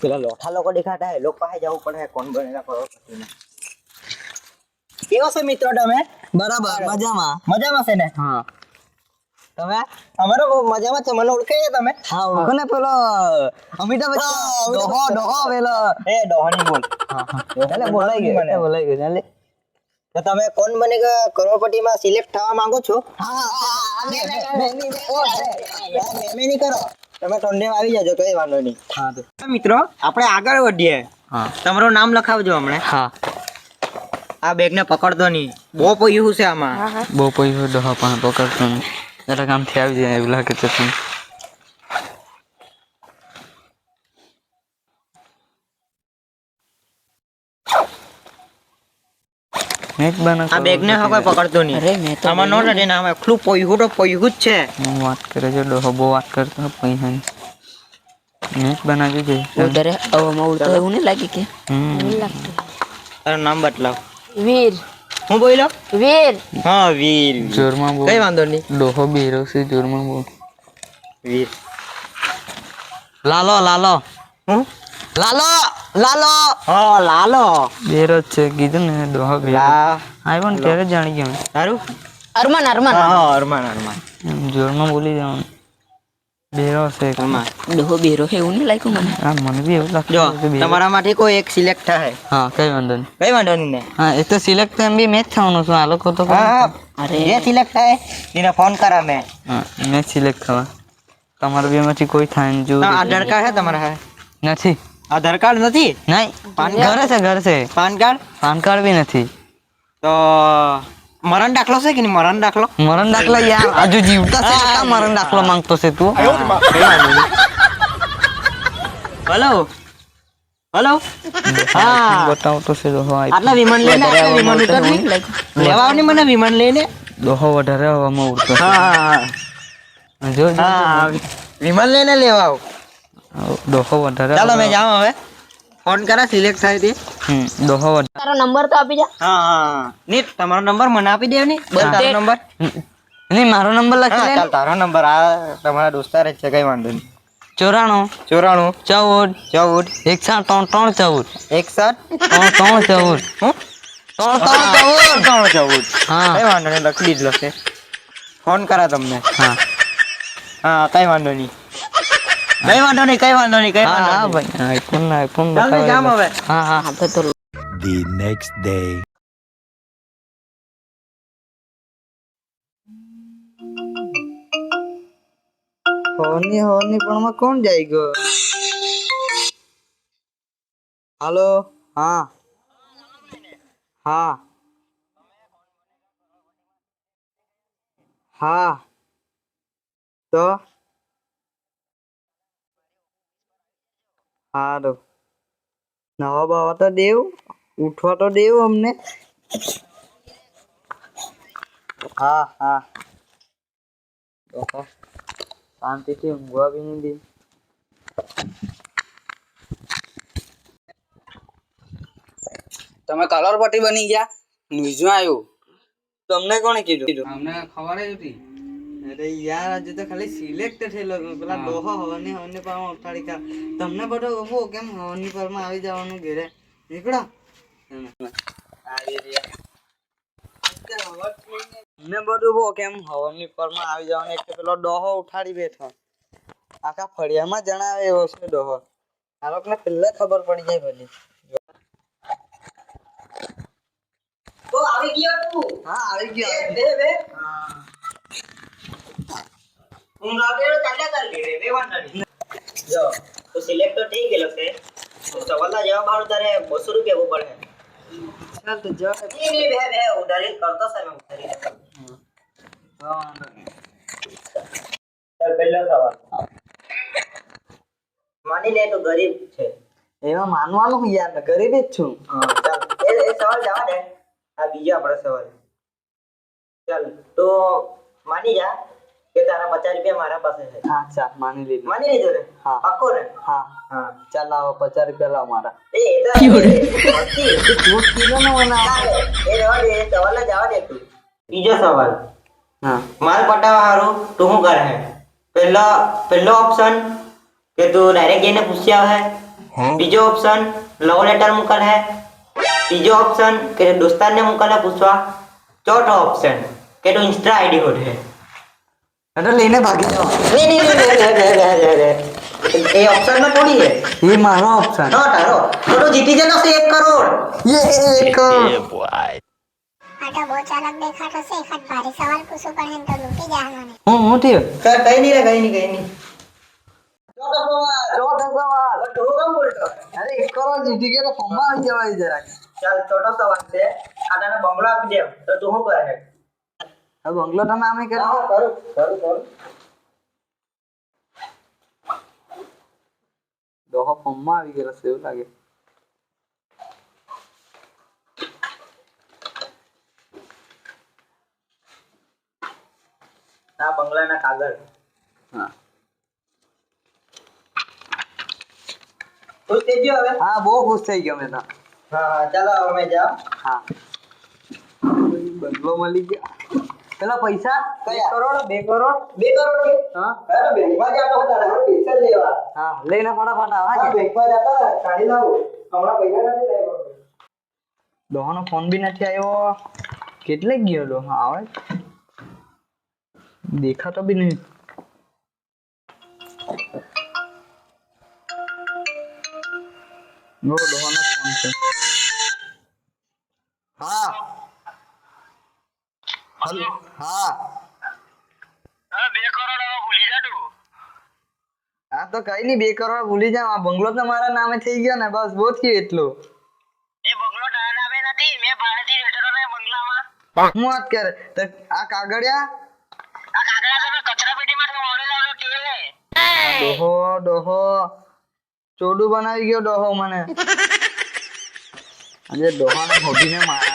પેલા લોઠા લોકો દેખાતા એ લોકો પાસે જવું પડે કોણ બનેલા કરોડપતિને કેવો છે મિત્રો તમે બરાબર મજામાં મજામાં છે ને હા તમે અમારો મજામાં છે મને ઓળખે છે તમે હા ઓળખો ને પેલો અમિતાભ બચ્ચન ડોહો ડોહો પેલો એ ડોહની બોલ હા હા એટલે બોલાઈ ગયો એટલે બોલાઈ ગયો એટલે તો તમે કોણ બને કરોડપતિ માં સિલેક્ટ થવા માંગો છો હા મેં નહીં કરો તમે ટોંડે આવી જાજો કઈ વાંધો નહીં. હા તો. મિત્રો આપણે આગળ વધીએ. હા. તમારું નામ લખાવજો હમણે. હા. આ બેગ ને પકડતો નહીં. બહુ પૈયું છે આમાં. બહુ પૈયું ડોહો પણ પકડતો નહીં. જરા કામથી આવી જાય એવું લાગે છે મેચ બના આ બેગ ને હવે પકડતો નહીં. અરે મેં તો આમાં નો ને આમાં એટલું પૈયું તો પૈયું જ છે. હું વાત કરે છે ડોહો બહુ વાત કરતો પૈસાની. મેચ બનાવજો છે. ઉડરે હવામાં ઉડતો એવું નહીં લાગે કે? હમ. તારું નામ બતલાવ વીર. હું બોલો વીર. હા વીર. જોરમાં કઈ વાંધો નહીં. ડોહો બેરો છે જોરમાં બોલ. વીર. લાલો લાલો. હું? લાલો. લાલો હા લાલો બેરો જ છે કીધું ને ડોહો બેરો લા આઈ પણ ત્યારે જ જાણી ગયો તારું અરમાન અરમાન હા હા અરમાન અરમાન એમ જોરમાં બોલી જવાનું બેરો છે અરમાન ડોહો બેરો છે એવું નહીં લાગ્યું મને હા મને બી એવું લાગતું જો હતું કે બેરો. તમારામાંથી કોઈ એક સિલેક્ટ થાય હા કઈ વાંધો નહીં કઈ વાંધો નહીં ને હા એ તો સિલેક્ટ એમ બી મેચ થવાનું છે આ લોકો તો હા અરે જે સિલેક્ટ થાય એને ફોન કરા મેં હા મેચ સિલેક્ટ થવા તમારા બેમાંથી કોઈ થાય ને જો ના, આધાર કાર્ડ છે તમારા હે નથી આધાર કાર્ડ નથી? નહીં. પાન ઘરે છે ઘરે છે. PAN card? પાન કાર્ડ બી નથી. તો મરણ દાખલો છે કે નહીં? મરણ દાખલો? મરણ દાખલો યાર હજુ જીવતા છે કા મરણ દાખલો માંગતો છે તું? હલો? હલો? હા. બતાવતો છે ડોહો આઈ. આટલા વિમાન લઈને આટલા વિમાન ઉતર લેવા આવ મને વિમાન લઈને? દોહો વધારે હવામાં ઉડતો હા જો જો, હા. વિમાન લઈને લેવા આવ. ડોહો વધારે ચાલો મેં જાઉં હવે ફોન કરા સિલેક્ટ થાય તે હમ ડોહો વધારે તારો નંબર તો આપી જા. હા હા નીટ તમારો નંબર મને આપી દેવની? બોલ તારો નંબર. નહીં મારો નંબર લખી હા લે ચાલ તારો નંબર. આ તમારા દોસ્તાર જ છે કઈ વાંધો નહીં. ચોરાણું. ચોરાણું. ચૌદ. ચૌદ. એકસાઠ ત્રણ ત્રણ ચૌદ. એકસઠ. ત્રણ ત્રણ ચૌદ. હું? ત્રણ ત્રણ ચૌદ. ત્રણ ચૌદ. હા. કઈ વાંધો નહીં લખી દીધલો છે ફોન કરા તમને. હા. હા કઈ વાંધો નહીં. કઈ વાંધો નહીં કઈ વાંધો નહીં કઈ વાંધો હા ભાઈ. આઈફોન આઈફોન ચાલ ને હવે? હા હા. આપણે તો the next day. હોની હોની પણ માં કોણ જાય ગયો? હાલો? હા. હા. હા. તો? હારું. નવા બાવા તો દેવ ઉઠવા તો દેવ અમને. હા હા. શાંતિથી ઊંઘવા બી નહીં દે. તમે કલર પટ્ટી બની ગયા? ન્યૂઝમાં આવ્યું. તમને કોણે કીધું? અમને ખબર જ હતી. અરે યાર આજે તો ખાલી સિલેક્ટ થયેલો પેલા ડોહો હવની હવની પર ઉઠાડી કા તમને બધો ઓહો કેમ હવાની પરમાં આવી જવાનું ઘેરે? નીકળો. તમને બધું બહુ કેમ હવાની પરમાં આવી જવાનું? એક તો પેલો ડોહો ઉઠાડી બેઠો. આખા ફળિયામાં જણાવે એવો છે ડોહો. આ લોકોને પહેલા ખબર પડી જાય ભલી. હા આવી ગયો. હું. આગળ ચાલ્યા કર. ઘેરે બે જો તો સિલેક્ટ તો થઈ ગયેલો છે. તો સવાલના જવાબ આવું તારે બસો રૂપિયા આપવું પડે. ચાલ તો જાઓ નહીં નહીં બે બે ઉધારી કરતો છે મેં ઉધારી ચાલ પહેલો સવાલ. માની લે તો ગરીબ છે. એમાં માનવાનું યાર ગરીબ જ છું. હા ચાલ. એ એ સવાલ જવા દે. આ બીજો આપણો સવાલ. ચાલ તો માની જા. કે તારા પચાસ રૂપિયા મારા પાસે છે હા ચાલ માની લીધું માની લીધું ને હા. પાક્કો ને હા હા ચાલ આવો પચાસ રૂપિયા લાવો મારા એ એ તો હતી. જૂઠ કીધું ને મને ચાલે, એ રહેવા દે, એ સવાલ જ જવા દે તું. બીજો સવાલ હા માલ પટાવા હારું તું શું કરે હે પહેલો પહેલો ઓપ્શન કે તું ડાયરેક્ટ જઈને પૂછી આવે બીજો ઓપ્શન લવ લેટર મોકલ હે ત્રીજો ઓપ્શન કે દોસ્તારને મોકલ હે પૂછવા ચોથો ઓપ્શન કે તું ઇન્સ્ટા આઈડી હોટ હે અરે લઈને ભાગી એ ઓપ્શનમાં થોડી હે એ મારો ઓપ્શન હા તારો. તો જીતી જનો છે 1 કરોડ? યે 1 કરોડ. એ બોય છોટો સવાલ છે. બંગલો આપી દે. તો તું શું કરે? હવે બંગલો તમે આમે કરો હા કરું કરું કરું દોહો ફોર્મમાં આવી ગયેલો છે એવું લાગે આ બંગલાના કાગળ હા ખુશ થઈ ગયો હવે હા બહુ ખુશ થઈ ગયો મેં તો હા હા ચાલો હવે અમે જાઓ હા બંગલો મળી ગયો પેલા પૈસા કયા? કરોડ બે કરોડ. બે કરોડ કે? હા. હા બેંકમાં જતો હતા પૈસા લેવા. હા લઈને ફટાફટ આવા હા બેંકમાં જતા કાઢી લાવો. હમણાં પૈસા નથી લાવ્યો દોહાનો ફોન બી નથી આવ્યો. કેટલે ગયો દોહા? આવે. દેખાતો બી નહીં. નો દોહાનો ફોન છે હા હલો હા. હા તો. કઈ નઈ બે કરોડ ભૂલી જાવ આ બંગલો તો મારા નામે થઈ ગયો ને બસ બહુ થયું એટલું. એ બંગલો તારા નામે નથી મેં ભાડેથી રેટરો ને બંગલામાં. હું વાત તો આ કાગળિયા? આ કાગળા તમે કચરા ડોહો ડોહો. ચોડું બનાવી ગયો ડોહો મને. આજે ડોહાને માર